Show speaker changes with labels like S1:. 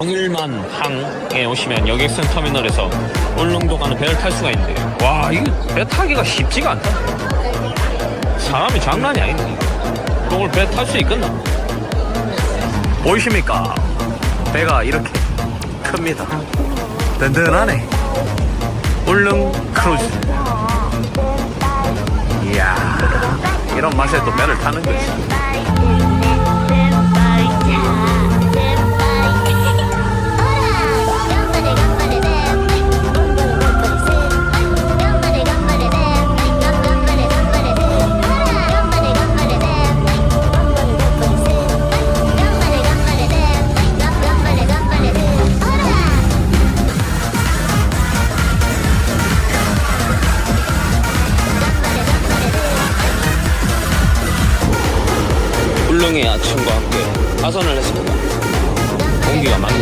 S1: 동일만 항에 오시면 여객선 터미널에서 울릉도 가는 배를 탈 수가 있는데요. 와, 이거 배 타기가 쉽지가 않다. 사람이 장난이 아니네. 오늘 배탈 수 있겠나? 보이십니까? 배가 이렇게 큽니다. 든든하네. 울릉 크루즈. 이야, 이런 맛에 또 배를 타는 거지. 울릉의 아침과 함께 하선을 했습니다. 공기가 맑네.